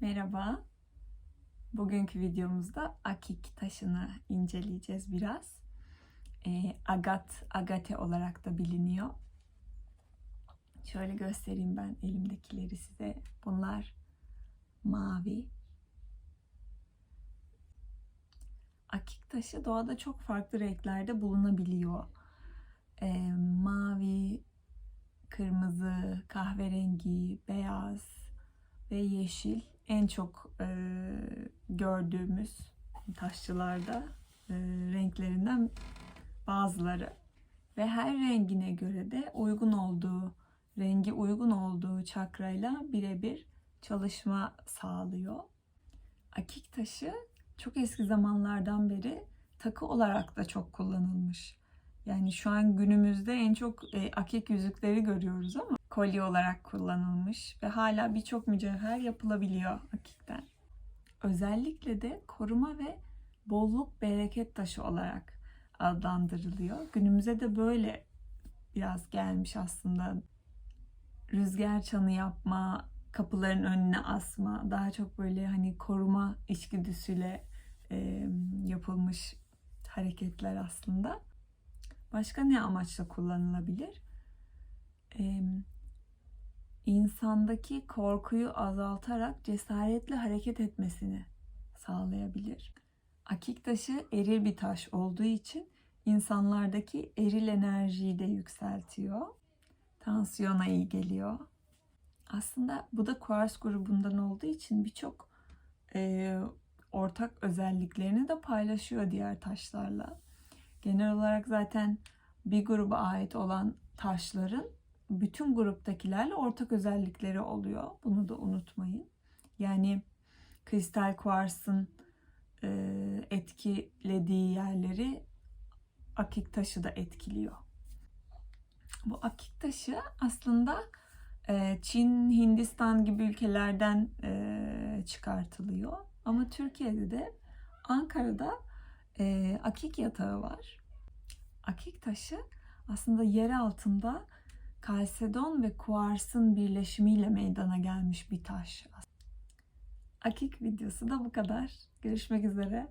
Merhaba. Bugünkü videomuzda akik taşını inceleyeceğiz biraz. Ee, agat, agate olarak da biliniyor. Şöyle göstereyim ben elimdekileri size. Bunlar mavi. Akik taşı doğada çok farklı renklerde bulunabiliyor. Ee, mavi, kırmızı, kahverengi, beyaz ve yeşil en çok e, gördüğümüz taşçılarda e, renklerinden bazıları ve her rengine göre de uygun olduğu rengi uygun olduğu çakrayla birebir çalışma sağlıyor. Akik taşı çok eski zamanlardan beri takı olarak da çok kullanılmış. Yani şu an günümüzde en çok e, akik yüzükleri görüyoruz ama kolye olarak kullanılmış ve hala birçok mücevher yapılabiliyor akikten. Özellikle de koruma ve bolluk bereket taşı olarak adlandırılıyor. Günümüze de böyle biraz gelmiş aslında. Rüzgar çanı yapma, kapıların önüne asma, daha çok böyle hani koruma içgüdüsüyle e, yapılmış hareketler aslında. Başka ne amaçla kullanılabilir? İnsandaki korkuyu azaltarak cesaretle hareket etmesini sağlayabilir. Akik taşı eril bir taş olduğu için insanlardaki eril enerjiyi de yükseltiyor. Tansiyona iyi geliyor. Aslında bu da kuars grubundan olduğu için birçok e, ortak özelliklerini de paylaşıyor diğer taşlarla. Genel olarak zaten bir gruba ait olan taşların bütün gruptakilerle ortak özellikleri oluyor. Bunu da unutmayın. Yani kristal kuarsın e, etkilediği yerleri akik taşı da etkiliyor. Bu akik taşı aslında e, Çin, Hindistan gibi ülkelerden e, çıkartılıyor. Ama Türkiye'de de Ankara'da e, akik yatağı var. Akik taşı aslında yer altında kalsedon ve kuarsın birleşimiyle meydana gelmiş bir taş. Akik videosu da bu kadar. Görüşmek üzere.